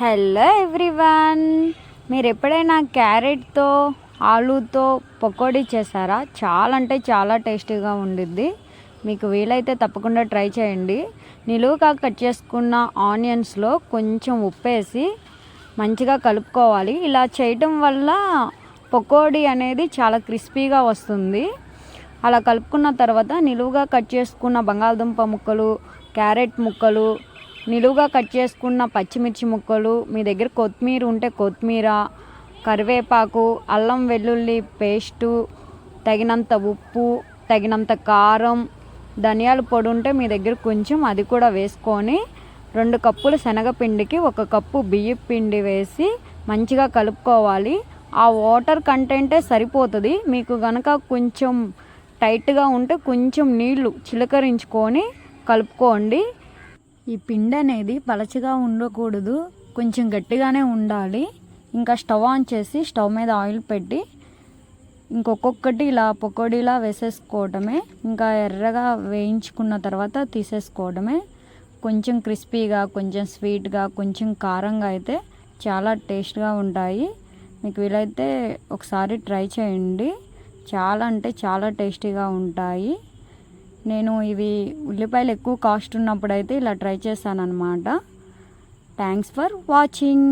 Hello everyone. మీరు ఎప్పుడైనా క్యారెట్తో ఆలూతో పకోడీ చేశారా? చాలా అంటే చాలా టేస్టీగా ఉండిద్ది. మీకు వీలైతే తప్పకుండా ట్రై చేయండి. నిలువుగా కట్ చేసుకున్న ఆనియన్స్లో కొంచెం ఉప్పేసి మంచిగా కలుపుకోవాలి. ఇలా చేయటం వల్ల పకోడీ అనేది చాలా క్రిస్పీగా వస్తుంది. అలా కలుపుకున్న తర్వాత నిలువుగా కట్ చేసుకున్న బంగాళదుంప ముక్కలు క్యారెట్ ముక్కలు నిలువుగా కట్ చేసుకున్న పచ్చిమిర్చి ముక్కలు మీ దగ్గర కొత్తిమీర ఉంటే కొత్తిమీర కరివేపాకు అల్లం వెల్లుల్లి పేస్టు తగినంత ఉప్పు తగినంత కారం ధనియాల పొడి ఉంటే మీ దగ్గర కొంచెం అది కూడా వేసుకొని రెండు కప్పులు శనగపిండికి ఒక కప్పు బియ్యం పిండి వేసి మంచిగా కలుపుకోవాలి. ఆ వాటర్ కంటెంటే సరిపోతుంది. మీకు గనక కొంచెం టైట్గా ఉంటే కొంచెం నీళ్ళు చిలకరించుకొని కలుపుకోండి. ఈ పిండి అనేది పలచగా ఉండకూడదు. కొంచెం గట్టిగానే ఉండాలి. ఇంకా స్టవ్ ఆన్ చేసి స్టవ్ మీద ఆయిల్ పెట్టి ఇంకొక్కొక్కటి ఇలా పకోడీలా వేసేసుకోవడమే ఇంకా ఎర్రగా వేయించుకున్న తర్వాత తీసేసుకోవడమే కొంచెం క్రిస్పీగా కొంచెం స్వీట్గా కొంచెం కారంగా అయితే చాలా టేస్ట్గా ఉంటాయి. మీకు వీలైతే ఒకసారి ట్రై చేయండి. చాలా అంటే చాలా టేస్టీగా ఉంటాయి. నేను ఇవి ఉల్లిపాయలు ఎక్కువ కాస్ట్ ఉన్నప్పుడైతే ఇలా ట్రై చేశాను అనమాట థ్యాంక్స్ ఫర్ వాచింగ్